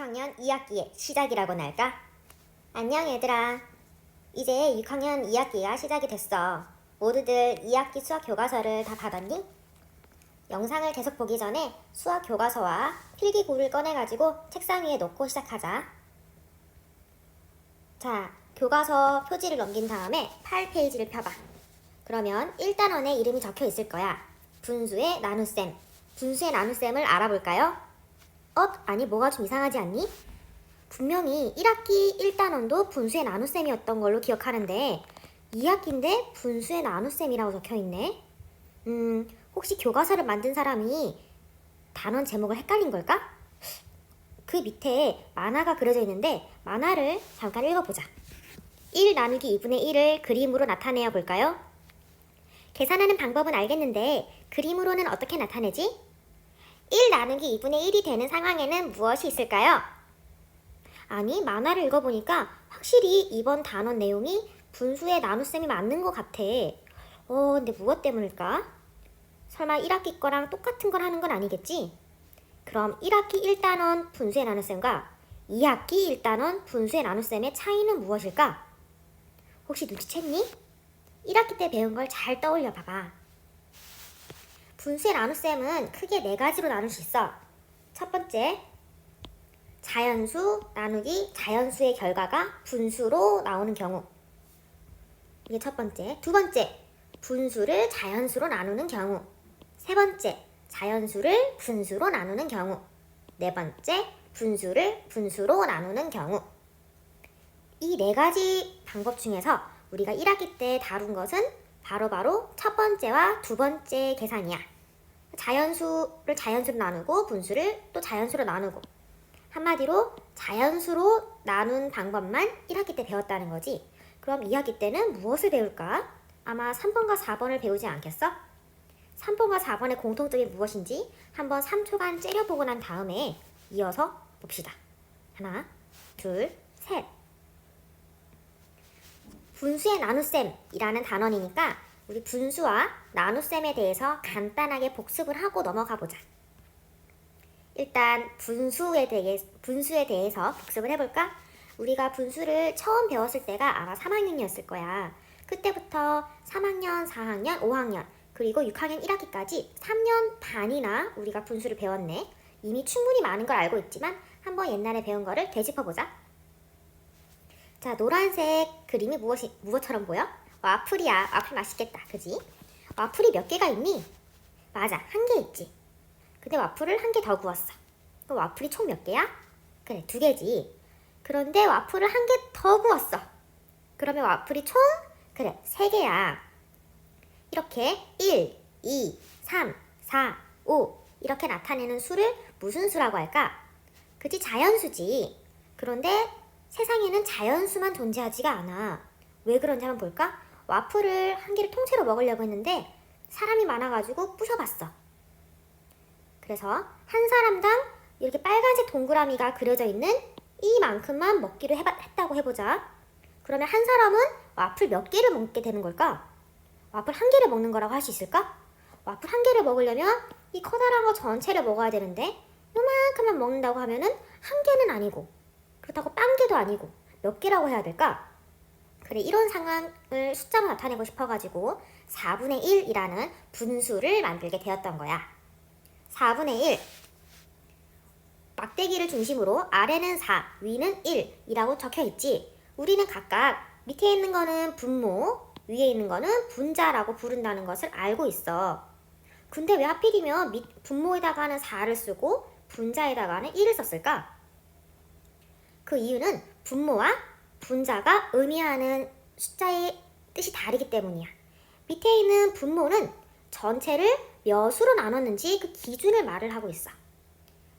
6학년 2학기의 시작이라고나 할까? 안녕 얘들아. 이제 6학년 2학기가 시작이 됐어. 모두들 2학기 수학 교과서를 다 받았니? 영상을 계속 보기 전에 수학 교과서와 필기구를 꺼내가지고 책상 위에 놓고 시작하자. 자, 교과서 표지를 넘긴 다음에 8페이지를 펴봐. 그러면 1단원에 이름이 적혀 있을 거야. 분수의 나눗셈. 분수의 나눗셈을 알아볼까요? 어? 아니 뭐가 좀 이상하지 않니? 분명히 1학기 1단원도 분수의 나눗셈이었던 걸로 기억하는데 2학기인데 분수의 나눗셈이라고 적혀있네. 음, 혹시 교과서를 만든 사람이 단원 제목을 헷갈린 걸까? 그 밑에 만화가 그려져 있는데 만화를 잠깐 읽어보자. 1 나누기 2분의 1을 그림으로 나타내어 볼까요? 계산하는 방법은 알겠는데 그림으로는 어떻게 나타내지? 1 나누기 2분의 1이 되는 상황에는 무엇이 있을까요? 아니, 만화를 읽어보니까 확실히 이번 단원 내용이 분수의 나눗셈이 맞는 것 같아. 어, 근데 무엇 때문일까? 설마 1학기 거랑 똑같은 걸 하는 건 아니겠지? 그럼 1학기 1단원 분수의 나눗셈과 2학기 1단원 분수의 나눗셈의 차이는 무엇일까? 혹시 눈치챘니? 1학기 때 배운 걸 잘 떠올려 봐봐. 분수의 나눗셈은 크게 네 가지로 나눌 수 있어. 첫 번째, 자연수 나누기 자연수의 결과가 분수로 나오는 경우. 이게 첫 번째. 두 번째, 분수를 자연수로 나누는 경우. 세 번째, 자연수를 분수로 나누는 경우. 네 번째, 분수를 분수로 나누는 경우. 이 네 가지 방법 중에서 우리가 1학기 때 다룬 것은 바로바로 첫 번째와 두 번째 계산이야. 자연수를 자연수로 나누고 분수를 또 자연수로 나누고 한마디로 자연수로 나눈 방법만 1학기 때 배웠다는 거지. 그럼 2학기 때는 무엇을 배울까? 아마 3번과 4번을 배우지 않겠어? 3번과 4번의 공통점이 무엇인지 한번 3초간 째려보고 난 다음에 이어서 봅시다. 하나, 둘, 셋. 분수의 나눗셈이라는 단원이니까 우리 분수와 나눗셈에 대해서 간단하게 복습을 하고 넘어가 보자. 일단 분수에 대해 분수에 대해서 복습을 해볼까? 우리가 분수를 처음 배웠을 때가 아마 3학년이었을 거야. 그때부터 3학년, 4학년, 5학년 그리고 6학년 1학기까지 3년 반이나 우리가 분수를 배웠네. 이미 충분히 많은 걸 알고 있지만 한번 옛날에 배운 거를 되짚어 보자. 자, 노란색 그림이 무엇이 무엇처럼 보여? 와플이야. 와플 맛있겠다. 그지? 와플이 몇 개가 있니? 맞아. 한 개 있지. 근데 와플을 한 개 더 구웠어. 그럼 와플이 총 몇 개야? 그래, 두 개지. 그런데 와플을 한 개 더 구웠어. 그러면 와플이 총 그래, 세 개야. 이렇게 1, 2, 3, 4, 5 이렇게 나타내는 수를 무슨 수라고 할까? 그지 자연수지. 그런데 세상에는 자연수만 존재하지가 않아. 왜 그런지 한번 볼까? 와플을 한 개를 통째로 먹으려고 했는데 사람이 많아가지고 부셔봤어. 그래서 한 사람당 이렇게 빨간색 동그라미가 그려져 있는 이만큼만 먹기로 해봐, 했다고 해보자. 그러면 한 사람은 와플 몇 개를 먹게 되는 걸까? 와플 한 개를 먹는 거라고 할 수 있을까? 와플 한 개를 먹으려면 이 커다란 거 전체를 먹어야 되는데 요만큼만 먹는다고 하면은 한 개는 아니고 그렇다고 빵 개도 아니고 몇 개라고 해야 될까? 그래 이런 상황을 숫자로 나타내고 싶어가지고 4분의 1이라는 분수를 만들게 되었던 거야. 4분의 1 막대기를 중심으로 아래는 4, 위는 1이라고 적혀 있지. 우리는 각각 밑에 있는 거는 분모, 위에 있는 거는 분자라고 부른다는 것을 알고 있어. 근데 왜 하필이면 밑, 분모에다가는 4를 쓰고 분자에다가는 1을 썼을까? 그 이유는 분모와 분자가 의미하는 숫자의 뜻이 다르기 때문이야. 밑에 있는 분모는 전체를 몇으로 나눴는지 그 기준을 말을 하고 있어.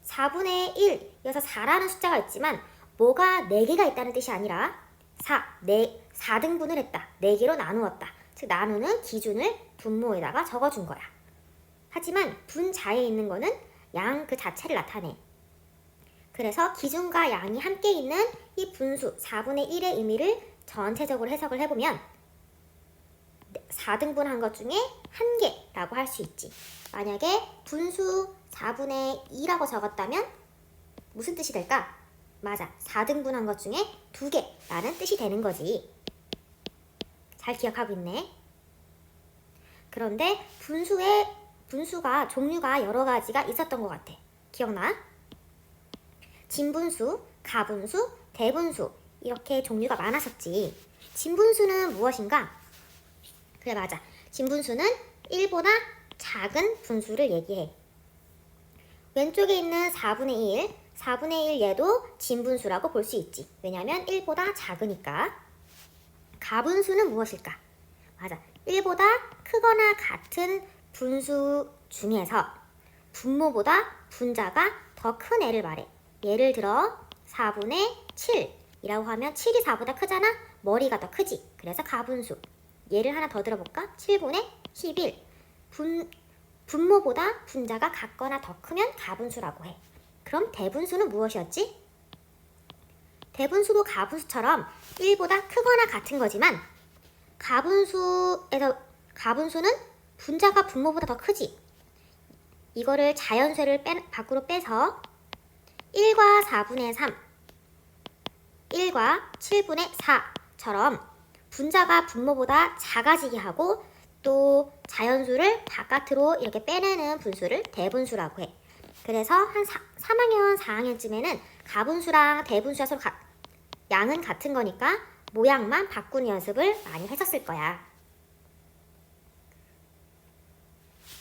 4분의 1, 여기서 4라는 숫자가 있지만 뭐가 4개가 있다는 뜻이 아니라 4, 4, 4등분을 했다. 4개로 나누었다. 즉 나누는 기준을 분모에다가 적어준 거야. 하지만 분자에 있는 거는 양 그 자체를 나타내. 그래서 기준과 양이 함께 있는 이 분수 4분의 1의 의미를 전체적으로 해석을 해보면 4등분 한 것 중에 한 개라고 할 수 있지. 만약에 분수 4분의 2라고 적었다면 무슨 뜻이 될까? 맞아. 4등분한 것 중에 두 개라는 뜻이 되는 거지. 잘 기억하고 있네. 그런데 분수의 분수가 종류가 여러 가지가 있었던 것 같아. 기억나? 진분수, 가분수, 대분수 이렇게 종류가 많았었지. 진분수는 무엇인가? 그래 맞아. 진분수는 1보다 작은 분수를 얘기해. 왼쪽에 있는 4분의 1, 4분의 1 얘도 진분수라고 볼 수 있지. 왜냐면 1보다 작으니까. 가분수는 무엇일까? 맞아. 1보다 크거나 같은 분수 중에서 분모보다 분자가 더 큰 애를 말해. 예를 들어 4분의 7이라고 하면 7이 4보다 크잖아? 머리가 더 크지. 그래서 가분수. 예를 하나 더 들어볼까? 7분의 11. 분, 분모보다 분자가 같거나 더 크면 가분수라고 해. 그럼 대분수는 무엇이었지? 대분수도 가분수처럼 1보다 크거나 같은 거지만 가분수에서 가분수는 분자가 분모보다 더 크지. 이거를 자연수를 빼, 밖으로 빼서 1과 4분의 3, 1과 7분의 4처럼 분자가 분모보다 작아지게 하고 또 자연수를 바깥으로 이렇게 빼내는 분수를 대분수라고 해. 그래서 한 4, 3학년, 4학년쯤에는 가분수랑 대분수가 서로 가- 양은 같은 거니까 모양만 바꾸는 연습을 많이 했었을 거야.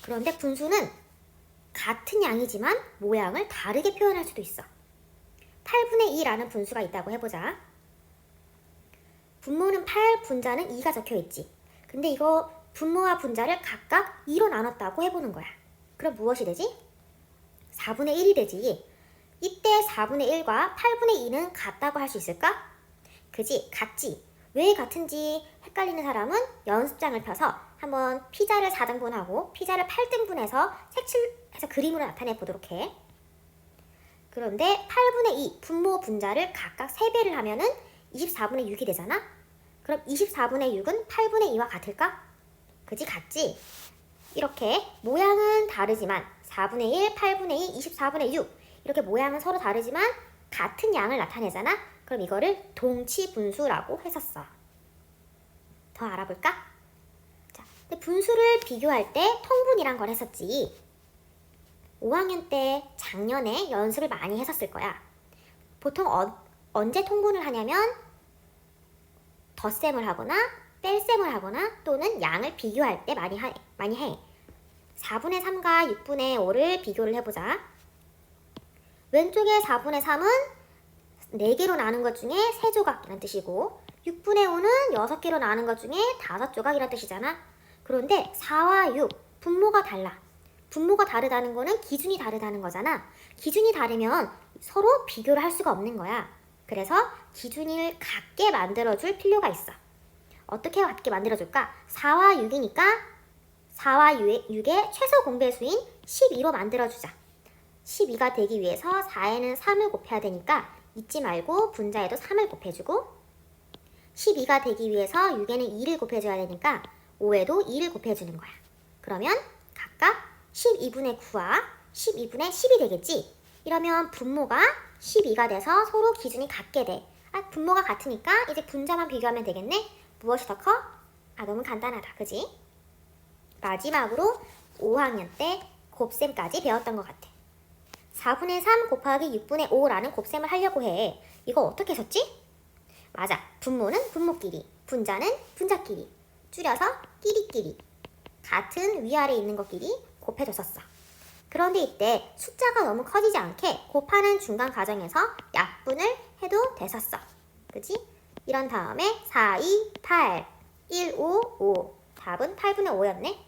그런데 분수는 같은 양이지만 모양을 다르게 표현할 수도 있어. 8분의 2라는 분수가 있다고 해보자. 분모는 8, 분자는 2가 적혀 있지. 근데 이거 분모와 분자를 각각 2로 나눴다고 해보는 거야. 그럼 무엇이 되지? 4분의 1이 되지. 이때 4분의 1과 8분의 2는 같다고 할 수 있을까? 그지? 같지. 왜 같은지 헷갈리는 사람은 연습장을 펴서 한번 피자를 4등분하고 피자를 8등분해서 색칠해서 그림으로 나타내 보도록 해. 그런데 8분의 2 분모 분자를 각각 3배를 하면은 24분의 6이 되잖아? 그럼 24분의 6은 8분의 2와 같을까? 그지? 같지? 이렇게 모양은 다르지만 4분의 1, 8분의 2, 24분의 6 이렇게 모양은 서로 다르지만 같은 양을 나타내잖아? 그럼 이거를 동치 분수라고 했었어. 더 알아볼까? 자, 근데 분수를 비교할 때 통분이란 걸 했었지. 5학년 때 작년에 연습을 많이 했었을 거야. 보통 어- 언제 통분을 하냐면 덧셈을 하거나 뺄셈을 하거나 또는 양을 비교할 때 많이, 하, 많이 해. 4분의 3과 6분의 5를 비교를 해보자. 왼쪽에 4분의 3은 4개로 나눈 것 중에 3조각이란 뜻이고 6분의 5는 6개로 나눈 것 중에 5조각이란 뜻이잖아. 그런데 4와 6 분모가 달라. 분모가 다르다는 거는 기준이 다르다는 거잖아. 기준이 다르면 서로 비교를 할 수가 없는 거야. 그래서 기준을 같게 만들어줄 필요가 있어. 어떻게 같게 만들어줄까? 4와 6이니까 4와 6의 최소 공배수인 12로 만들어주자. 12가 되기 위해서 4에는 3을 곱해야 되니까 잊지 말고 분자에도 3을 곱해주고 12가 되기 위해서 6에는 2를 곱해줘야 되니까 5에도 2를 곱해주는 거야. 그러면 각각 12분의 9와 12분의 10이 되겠지? 이러면 분모가 12가 돼서 서로 기준이 같게 돼. 아, 분모가 같으니까 이제 분자만 비교하면 되겠네? 무엇이 더 커? 아, 너무 간단하다. 그지? 마지막으로 5학년 때 곱셈까지 배웠던 것 같아. 4분의 3 곱하기 6분의 5라는 곱셈을 하려고 해. 이거 어떻게 썼지? 맞아. 분모는 분모끼리, 분자는 분자끼리. 줄여서 끼리끼리. 같은 위아래 있는 것끼리 곱해줬었어. 그런데 이때 숫자가 너무 커지지 않게 곱하는 중간 과정에서 약분을 해도 됐었어. 그지? 이런 다음에 4, 2, 8, 1, 5, 5. 답은 8분의 5였네.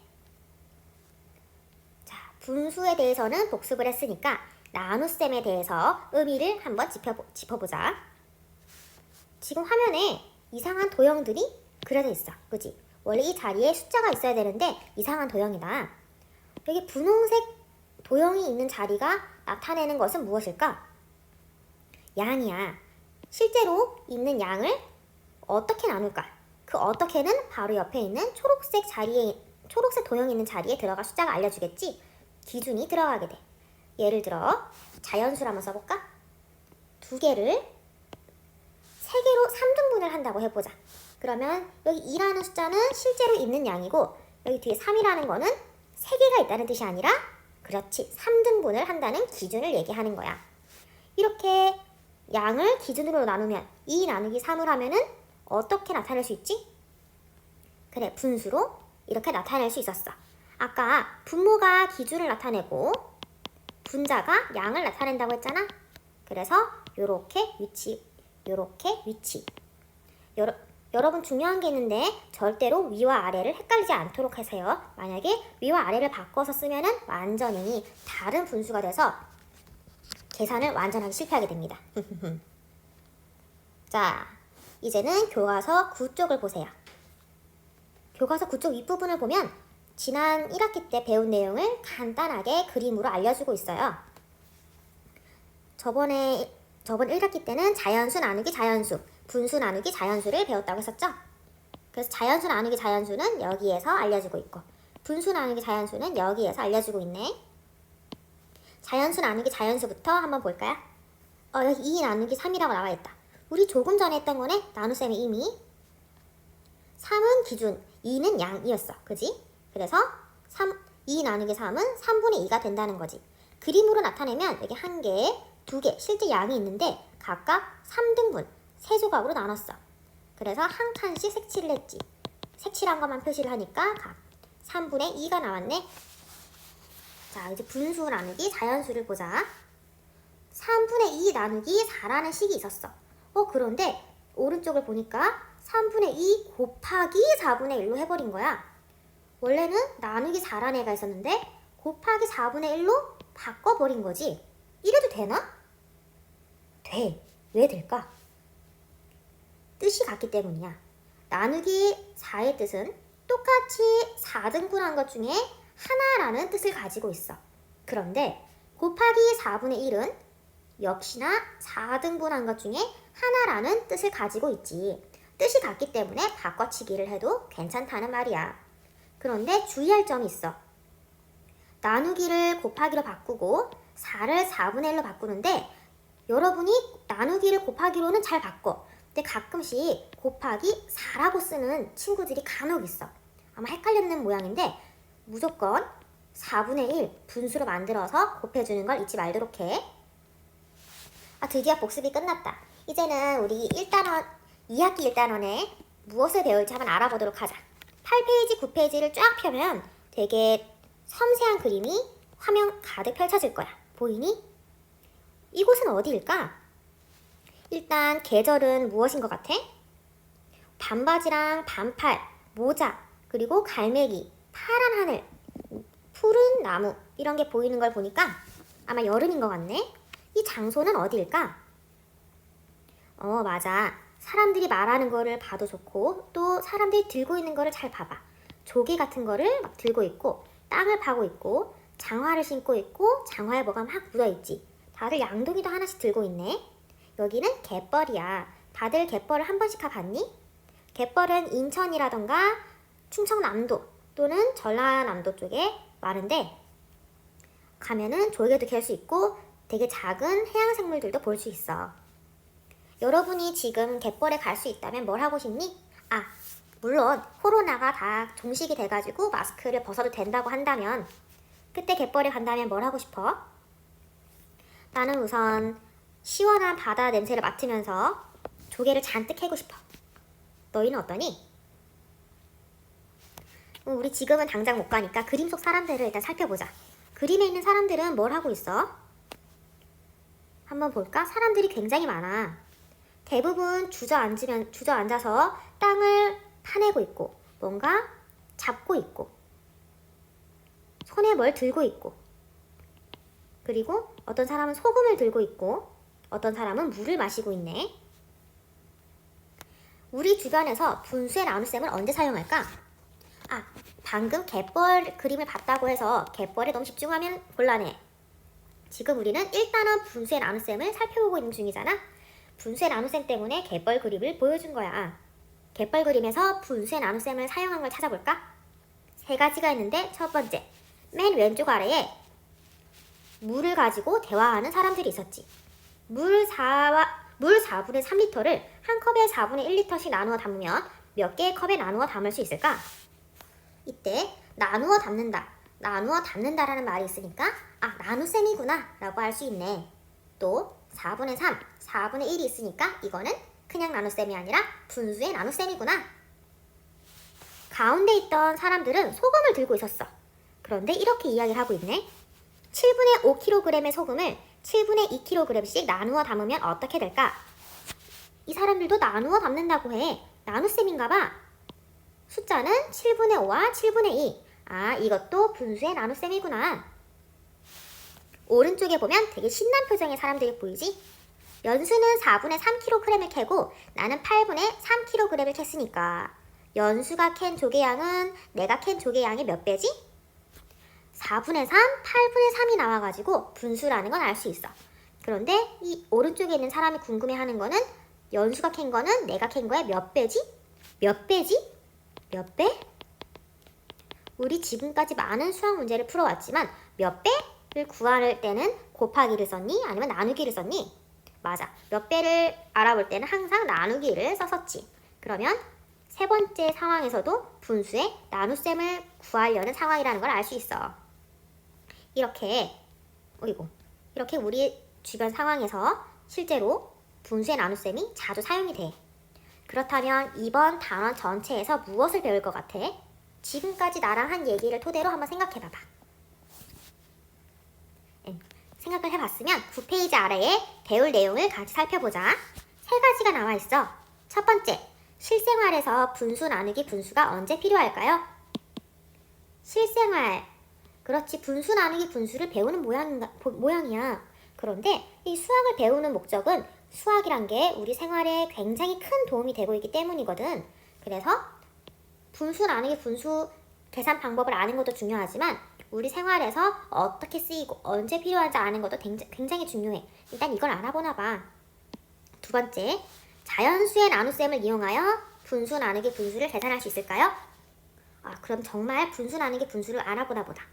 자, 분수에 대해서는 복습을 했으니까 나눗셈에 대해서 의미를 한번 짚어보, 짚어보자. 지금 화면에 이상한 도형들이 그려져 있어. 그지? 원래 이 자리에 숫자가 있어야 되는데 이상한 도형이다. 여기 분홍색 도형이 있는 자리가 나타내는 것은 무엇일까? 양이야. 실제로 있는 양을 어떻게 나눌까? 그 어떻게는 바로 옆에 있는 초록색 자리에 초록색 도형이 있는 자리에 들어갈 숫자가 알려주겠지. 기준이 들어가게 돼. 예를 들어 자연수를 한번 써볼까? 두 개를 세 개로 3등분을 한다고 해보자. 그러면 여기 2라는 숫자는 실제로 있는 양이고 여기 뒤에 3이라는 거는 세 개가 있다는 뜻이 아니라 그렇지 3등분을 한다는 기준을 얘기하는 거야. 이렇게 양을 기준으로 나누면 2 나누기 3을 하면은 어떻게 나타낼 수 있지? 그래 분수로 이렇게 나타낼 수 있었어. 아까 분모가 기준을 나타내고 분자가 양을 나타낸다고 했잖아. 그래서 요렇게 위치, 요렇게 위치. 여러, 여러분 중요한 게 있는데 절대로 위와 아래를 헷갈리지 않도록 하세요. 만약에 위와 아래를 바꿔서 쓰면은 완전히 다른 분수가 돼서 계산을 완전하게 실패하게 됩니다. 자, 이제는 교과서 9쪽을 보세요. 교과서 9쪽 윗부분을 보면 지난 1학기 때 배운 내용을 간단하게 그림으로 알려주고 있어요. 저번에 저번 1학기 때는 자연수 나누기 자연수, 분수 나누기 자연수를 배웠다고 했었죠? 그래서 자연수 나누기 자연수는 여기에서 알려주고 있고 분수 나누기 자연수는 여기에서 알려주고 있네. 자연수 나누기 자연수부터 한번 볼까요? 어, 여기 2 나누기 3이라고 나와 있다. 우리 조금 전에 했던 거네? 나눗셈이 이미 3은 기준, 2는 양이었어. 그지? 그래서 3, 2 나누기 3은 3분의 2가 된다는 거지. 그림으로 나타내면 여기 한 개, 두 개, 실제 양이 있는데 각각 3등분, 세 조각으로 나눴어. 그래서 한 칸씩 색칠을 했지. 색칠한 것만 표시를 하니까 각 3분의 2가 나왔네. 자, 이제 분수 나누기 자연수를 보자. 3분의 2 나누기 4라는 식이 있었어. 어, 그런데 오른쪽을 보니까 3분의 2 곱하기 4분의 1로 해버린 거야. 원래는 나누기 4라는 애가 있었는데 곱하기 4분의 1로 바꿔버린 거지. 이래도 되나? 돼. 왜 될까? 뜻이 같기 때문이야. 나누기 4의 뜻은 똑같이 4등분한 것 중에 하나라는 뜻을 가지고 있어. 그런데 곱하기 4분의 1은 역시나 4등분한 것 중에 하나라는 뜻을 가지고 있지. 뜻이 같기 때문에 바꿔치기를 해도 괜찮다는 말이야. 그런데 주의할 점이 있어. 나누기를 곱하기로 바꾸고 4를 4분의 1로 바꾸는데 여러분이 나누기를 곱하기로는 잘 바꿔. 근데 가끔씩 곱하기 4라고 쓰는 친구들이 간혹 있어. 아마 헷갈렸는 모양인데 무조건 4분의 1 분수로 만들어서 곱해주는 걸 잊지 말도록 해. 아, 드디어 복습이 끝났다. 이제는 우리 1단원, 2학기 1단원에 무엇을 배울지 한번 알아보도록 하자. 8페이지, 9페이지를 쫙 펴면 되게 섬세한 그림이 화면 가득 펼쳐질 거야. 보이니? 이곳은 어디일까? 일단 계절은 무엇인 것 같아? 반바지랑 반팔, 모자, 그리고 갈매기, 파란 하늘, 푸른 나무 이런 게 보이는 걸 보니까 아마 여름인 것 같네. 이 장소는 어디일까? 어, 맞아. 사람들이 말하는 거를 봐도 좋고 또 사람들이 들고 있는 거를 잘 봐봐. 조개 같은 거를 막 들고 있고 땅을 파고 있고 장화를 신고 있고 장화에 뭐가 막 묻어 있지. 다들 양동이도 하나씩 들고 있네. 여기는 갯벌이야. 다들 갯벌을 한 번씩 가봤니? 갯벌은 인천이라던가 충청남도 또는 전라남도 쪽에 많은데 가면은 조개도 갤 수 있고 되게 작은 해양 생물들도 볼 수 있어. 여러분이 지금 갯벌에 갈 수 있다면 뭘 하고 싶니? 아, 물론 코로나가 다 종식이 돼가지고 마스크를 벗어도 된다고 한다면 그때 갯벌에 간다면 뭘 하고 싶어? 나는 우선 시원한 바다 냄새를 맡으면서 조개를 잔뜩 캐고 싶어. 너희는 어떠니? 음, 우리 지금은 당장 못 가니까 그림 속 사람들을 일단 살펴보자. 그림에 있는 사람들은 뭘 하고 있어? 한번 볼까? 사람들이 굉장히 많아. 대부분 주저앉으면 주저앉아서 땅을 파내고 있고 뭔가 잡고 있고 손에 뭘 들고 있고 그리고 어떤 사람은 소금을 들고 있고 어떤 사람은 물을 마시고 있네. 우리 주변에서 분수의 나눗셈을 언제 사용할까? 아, 방금 갯벌 그림을 봤다고 해서 갯벌에 너무 집중하면 곤란해. 지금 우리는 1단원 분수의 나눗셈을 살펴보고 있는 중이잖아. 분수의 나눗셈 때문에 갯벌 그림을 보여준 거야. 갯벌 그림에서 분수의 나눗셈을 사용한 걸 찾아볼까? 세 가지가 있는데 첫 번째, 맨 왼쪽 아래에 물을 가지고 대화하는 사람들이 있었지. 물 4와 물 4분의 3리터를 한 컵에 4분의 1리터씩 나누어 담으면 몇 개의 컵에 나누어 담을 수 있을까? 이때 나누어 담는다, 나누어 담는다라는 말이 있으니까 아 나눗셈이구나 라고 할 수 있네. 또 4분의 3, 4분의 1이 있으니까 이거는 그냥 나눗셈이 아니라 분수의 나눗셈이구나. 가운데 있던 사람들은 소금을 들고 있었어. 그런데 이렇게 이야기를 하고 있네. 7분의 5kg의 소금을 7분의 2kg씩 나누어 담으면 어떻게 될까? 이 사람들도 나누어 담는다고 해. 나눗셈인가 봐. 숫자는 7분의 5와 7분의 2. 아, 이것도 분수의 나눗셈이구나. 오른쪽에 보면 되게 신난 표정의 사람들이 보이지? 연수는 4분의 3kg을 캐고 나는 8분의 3kg을 캤으니까 연수가 캔 조개 양은 내가 캔 조개 양의 몇 배지? 4분의 3, 8분의 3이 나와가지고 분수라는 건 알 수 있어. 그런데 이 오른쪽에 있는 사람이 궁금해하는 거는 연수가 캔 거는 내가 캔 거의 몇 배지? 몇 배지? 몇 배? 우리 지금까지 많은 수학 문제를 풀어왔지만 몇 배를 구할 때는 곱하기를 썼니? 아니면 나누기를 썼니? 맞아. 몇 배를 알아볼 때는 항상 나누기를 썼었지. 그러면 세 번째 상황에서도 분수의 나눗셈을 구하려는 상황이라는 걸 알 수 있어. 이렇게, 어이고, 이렇게 우리 주변 상황에서 실제로 분수의 나눗셈이 자주 사용이 돼. 그렇다면 이번 단원 전체에서 무엇을 배울 것 같아? 지금까지 나랑 한 얘기를 토대로 한번 생각해 봐봐. 응, 생각을 해봤으면 9페이지 아래에 배울 내용을 같이 살펴보자. 세 가지가 나와 있어. 첫 번째, 실생활에서 분수 나누기 분수가 언제 필요할까요? 실생활. 그렇지, 분수 나누기 분수를 배우는 모양인가, 보- 모양이야. 그런데 이 수학을 배우는 목적은 수학이란 게 우리 생활에 굉장히 큰 도움이 되고 있기 때문이거든. 그래서 분수 나누기 분수 계산 방법을 아는 것도 중요하지만 우리 생활에서 어떻게 쓰이고 언제 필요한지 아는 것도 굉장히, 중요해. 일단 이걸 알아보나 봐. 두 번째, 자연수의 나눗셈을 이용하여 분수 나누기 분수를 계산할 수 있을까요? 아, 그럼 정말 분수 나누기 분수를 알아보나 보다.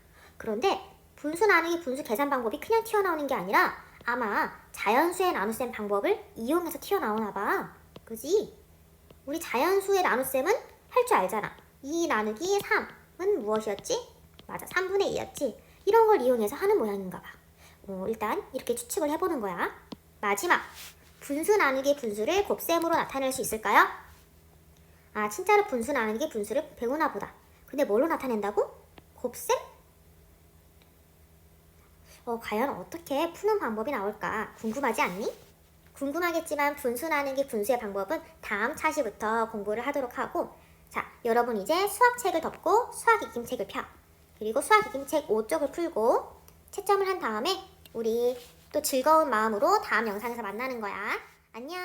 그런데 분수 나누기 분수 계산 방법이 그냥 튀어나오는 게 아니라 아마 자연수의 나눗셈 방법을 이용해서 튀어나오나 봐. 그지? 우리 자연수의 나눗셈은 할 줄 알잖아. 2 나누기 3은 무엇이었지? 맞아, 3분의 2였지. 이런 걸 이용해서 하는 모양인가 봐. 어, 일단 이렇게 추측을 해보는 거야. 마지막, 분수 나누기 분수를 곱셈으로 나타낼 수 있을까요? 아, 진짜로 분수 나누기 분수를 배우나 보다. 근데 뭘로 나타낸다고? 곱셈? 어, 과연 어떻게 푸는 방법이 나올까 궁금하지 않니? 궁금하겠지만 분수 나누기 분수의 방법은 다음 차시부터 공부를 하도록 하고 자, 여러분 이제 수학책을 덮고 수학 익힘책을 펴. 그리고 수학 익힘책 5쪽을 풀고 채점을 한 다음에 우리 또 즐거운 마음으로 다음 영상에서 만나는 거야. 안녕.